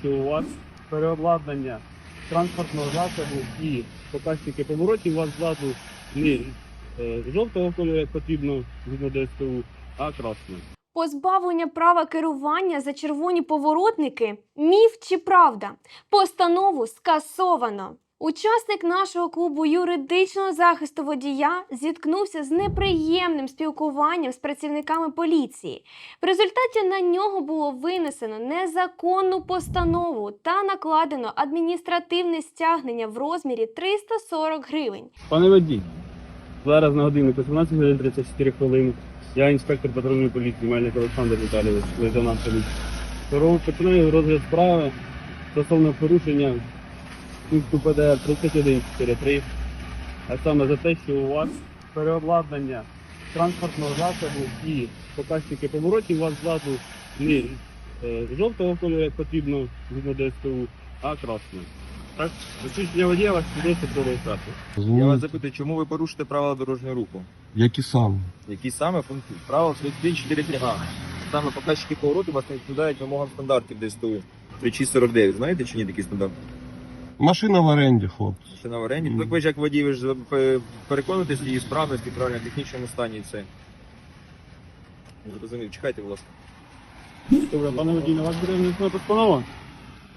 що у вас переобладнання транспортного засобу і показники поворотів у вас ззаду не е, жовтого кольору, як потрібно згідно ДСТУ, а красного. Позбавлення права керування за червоні поворотники міф чи правда? Постанову скасовано. Учасник нашого клубу юридичного захисту водія зіткнувся з неприємним спілкуванням з працівниками поліції. В результаті на нього було винесено незаконну постанову та накладено адміністративне стягнення в розмірі 340 гривень. Пане водій, зараз на годиннику 17 годин 34 хвилини. Я інспектор патрульної поліції Мельник Олександр Віталійович, лейтенант поліції. Здорово, Починаю розгляд справи стосовно порушення пункту ПДР 3143, а саме за те, що у вас переобладнання транспортного засобу і показники поворотів у вас ззаду не е, жовтого кольору, як потрібно згідно ДСТУ, а красного. Так, засвідчення водія вас підійде про реєстрацію. Я вас запитую, чому ви порушите правила дорожнього руху? Які саме? Які саме пункти? Правила 3143 А. Саме показчики повороту вас не відповідають вимогам стандартів ДСТУ. 3649, знаєте чи ні такий стандарт? Машина в оренді, хлопці. Машина в оренді. Так ви ж як водій, ви ж пе- переконуєтесь її справності, правильно, технічному стані і це. Зрозумів, чекайте, будь ласка. Добре, пане водій, на вас буде внесена постанова.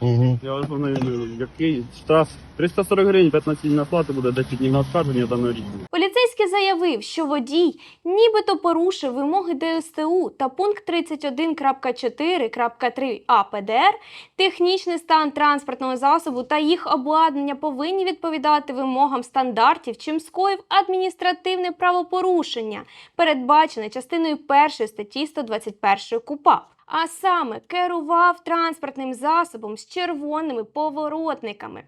Угу. Я вас знаю, який штраф 340 гривень, 15 днів на буде 10 днів на оскарження даного рішення. Поліцейський заявив, що водій нібито порушив вимоги ДСТУ та пункт 31.4.3 АПДР, технічний стан транспортного засобу та їх обладнання повинні відповідати вимогам стандартів, чим скоїв адміністративне правопорушення, передбачене частиною 1 статті 121 КУПАП. А саме керував транспортним засобом з червоними поворотниками.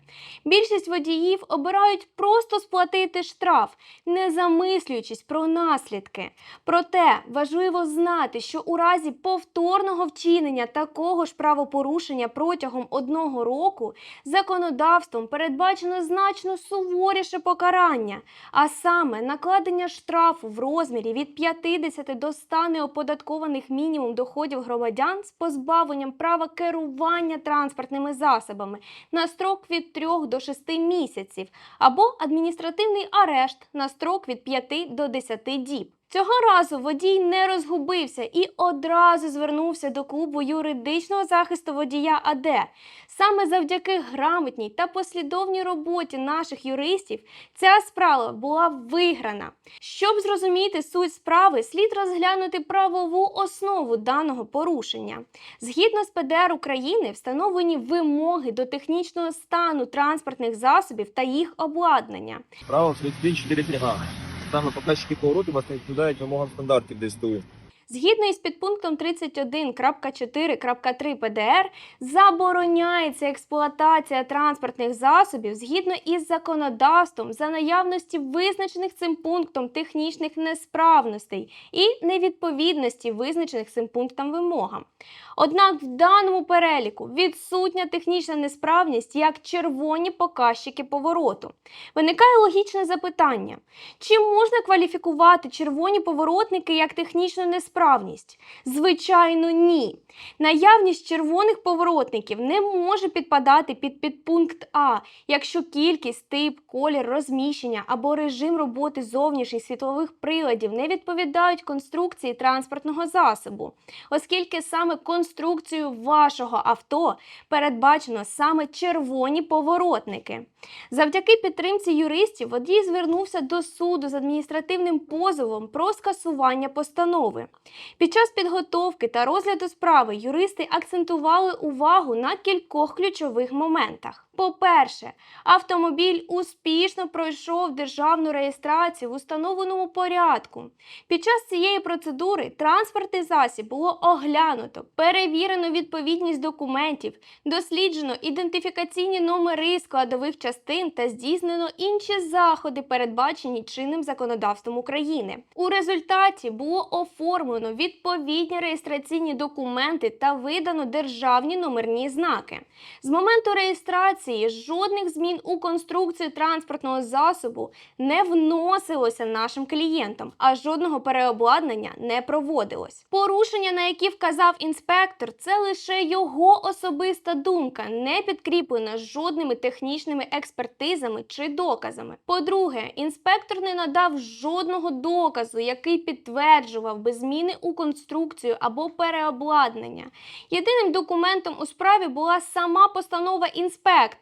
Більшість водіїв обирають просто сплатити штраф, не замислюючись про наслідки. Проте важливо знати, що у разі повторного вчинення такого ж правопорушення протягом одного року законодавством передбачено значно суворіше покарання, а саме накладення штрафу в розмірі від 50 до 100 неоподаткованих мінімум доходів громадян з позбавленням права керування транспортними засобами на строк від 3 до 6 місяців або адміністративний арешт на строк від 5 до 10 діб. Цього разу водій не розгубився і одразу звернувся до клубу юридичного захисту водія АД. Саме завдяки грамотній та послідовній роботі наших юристів ця справа була виграна. Щоб зрозуміти суть справи, слід розглянути правову основу даного порушення. Згідно з ПДР України встановлені вимоги до технічного стану транспортних засобів та їх обладнання. Правила 3143 А. Саме показчики повороту вас не відповідають вимогам стандартів ДСТУ. Згідно із підпунктом 31.4.3 ПДР забороняється експлуатація транспортних засобів згідно із законодавством за наявності визначених цим пунктом технічних несправностей і невідповідності визначених цим пунктом вимогам. Однак в даному переліку відсутня технічна несправність як червоні показчики повороту. Виникає логічне запитання: чи можна кваліфікувати червоні поворотники як технічну несправність? Звичайно, ні. Наявність червоних поворотників не може підпадати під підпункт А, якщо кількість, тип, колір, розміщення або режим роботи зовнішніх світлових приладів не відповідають конструкції транспортного засобу, оскільки саме конструкцію вашого авто передбачено саме червоні поворотники. Завдяки підтримці юристів водій звернувся до суду з адміністративним позовом про скасування постанови. Під час підготовки та розгляду справи юристи акцентували увагу на кількох ключових моментах. По-перше, автомобіль успішно пройшов державну реєстрацію в установленому порядку. Під час цієї процедури транспортний засіб було оглянуто, перевірено відповідність документів, досліджено ідентифікаційні номери складових частин та здійснено інші заходи, передбачені чинним законодавством України. У результаті було оформлено відповідні реєстраційні документи та видано державні номерні знаки. З моменту реєстрації експлуатації жодних змін у конструкцію транспортного засобу не вносилося нашим клієнтам, а жодного переобладнання не проводилось. Порушення, на які вказав інспектор, це лише його особиста думка, не підкріплена жодними технічними експертизами чи доказами. По-друге, інспектор не надав жодного доказу, який підтверджував би зміни у конструкцію або переобладнання. Єдиним документом у справі була сама постанова інспектора,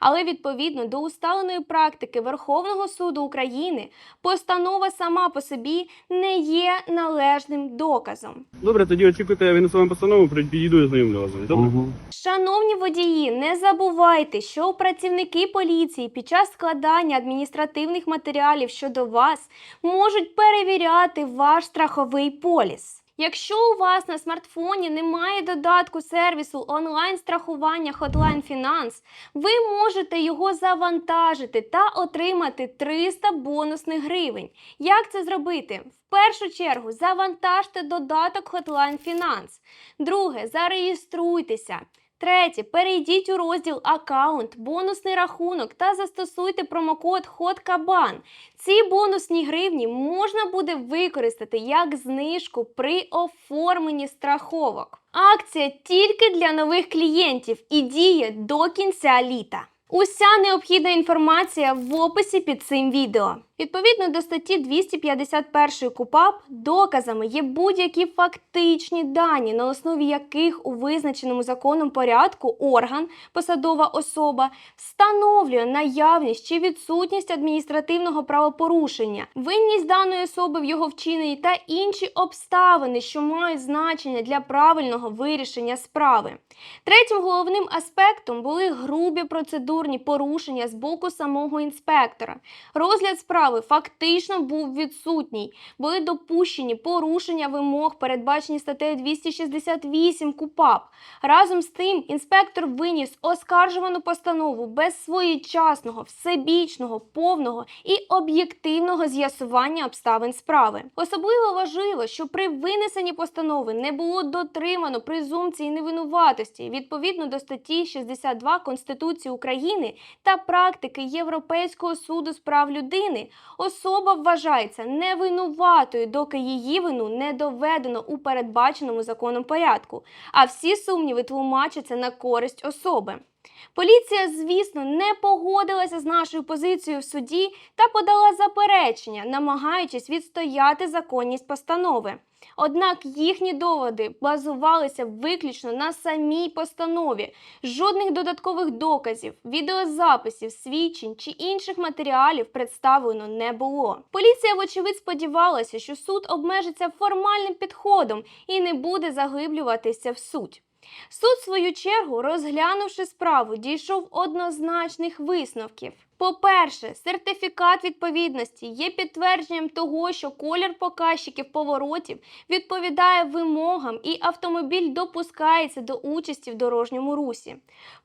але відповідно до усталеної практики Верховного суду України, постанова сама по собі не є належним доказом. Добре, тоді очікуйте винесемо постанову, підійду і знайомлю. Добре? Угу. Шановні водії, не забувайте, що працівники поліції під час складання адміністративних матеріалів щодо вас можуть перевіряти ваш страховий поліс. Якщо у вас на смартфоні немає додатку сервісу онлайн страхування Hotline Finance, ви можете його завантажити та отримати 300 бонусних гривень. Як це зробити? В першу чергу завантажте додаток Hotline Finance. Друге, зареєструйтеся. Третє, перейдіть у розділ Аккаунт, бонусний рахунок та застосуйте промокод HOTKABAN. Ці бонусні гривні можна буде використати як знижку при оформленні страховок. Акція тільки для нових клієнтів і діє до кінця літа. Уся необхідна інформація в описі під цим відео. Відповідно до статті 251 КУПАП, доказами є будь-які фактичні дані, на основі яких у визначеному законом порядку орган, посадова особа встановлює наявність чи відсутність адміністративного правопорушення, винність даної особи в його вчиненні та інші обставини, що мають значення для правильного вирішення справи. Третім головним аспектом були грубі процедурні порушення з боку самого інспектора. Розгляд справи фактично був відсутній. Були допущені порушення вимог, передбачені статтею 268 КУПАП. Разом з тим, інспектор виніс оскаржувану постанову без своєчасного, всебічного, повного і об'єктивного з'ясування обставин справи. Особливо важливо, що при винесенні постанови не було дотримано презумпції невинуватості відповідно до статті 62 Конституції України та практики Європейського суду з прав людини. Особа вважається невинуватою, доки її вину не доведено у передбаченому законом порядку, а всі сумніви тлумачаться на користь особи. Поліція, звісно, не погодилася з нашою позицією в суді та подала заперечення, намагаючись відстояти законність постанови. Однак їхні доводи базувалися виключно на самій постанові, жодних додаткових доказів, відеозаписів, свідчень чи інших матеріалів представлено не було. Поліція, вочевидь, сподівалася, що суд обмежиться формальним підходом і не буде заглиблюватися в суть. Суд, в свою чергу, розглянувши справу, дійшов однозначних висновків. По-перше, сертифікат відповідності є підтвердженням того, що колір показчиків поворотів відповідає вимогам і автомобіль допускається до участі в дорожньому русі.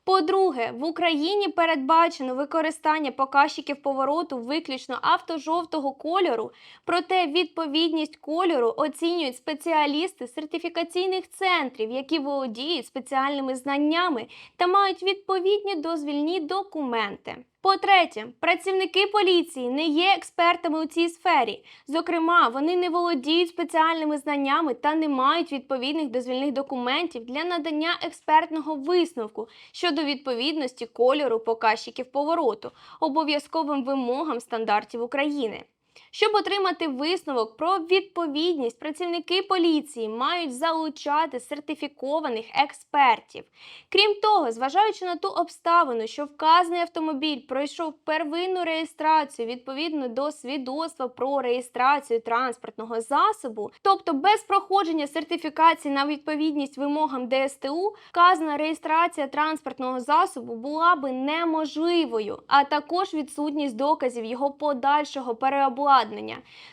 По-друге, в Україні передбачено використання показчиків повороту виключно автожовтого кольору, проте відповідність кольору оцінюють спеціалісти сертифікаційних центрів, які володіють спеціальними знаннями та мають відповідні дозвільні документи. По-третє, працівники поліції не є експертами у цій сфері. Зокрема, вони не володіють спеціальними знаннями та не мають відповідних дозвільних документів для надання експертного висновку щодо відповідності кольору показчиків повороту обов'язковим вимогам стандартів України. Щоб отримати висновок про відповідність, працівники поліції мають залучати сертифікованих експертів. Крім того, зважаючи на ту обставину, що вказаний автомобіль пройшов первинну реєстрацію відповідно до свідоцтва про реєстрацію транспортного засобу, тобто без проходження сертифікації на відповідність вимогам ДСТУ, вказана реєстрація транспортного засобу була би неможливою, а також відсутність доказів його подальшого переобладнання.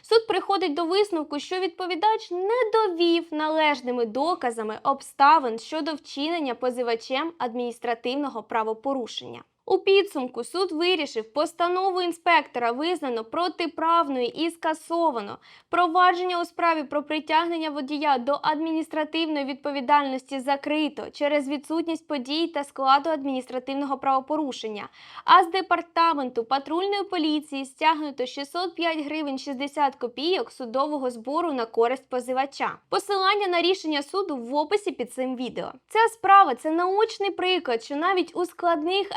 Суд приходить до висновку, що відповідач не довів належними доказами обставин щодо вчинення позивачем адміністративного правопорушення. У підсумку суд вирішив, постанову інспектора визнано протиправною і скасовано. Провадження у справі про притягнення водія до адміністративної відповідальності закрито через відсутність подій та складу адміністративного правопорушення. А з департаменту патрульної поліції стягнуто 605 гривень 60 копійок судового збору на користь позивача. Посилання на рішення суду в описі під цим відео. Ця справа це научний приклад, що навіть у складних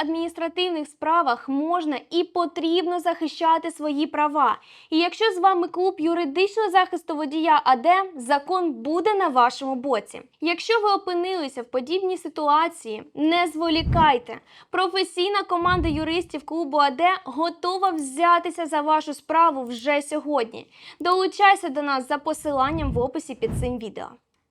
адміністративних справах можна і потрібно захищати свої права. І якщо з вами клуб юридичного захисту водія АД, закон буде на вашому боці. Якщо ви опинилися в подібній ситуації, не зволікайте. Професійна команда юристів клубу АД готова взятися за вашу справу вже сьогодні. Долучайся до нас за посиланням в описі під цим відео.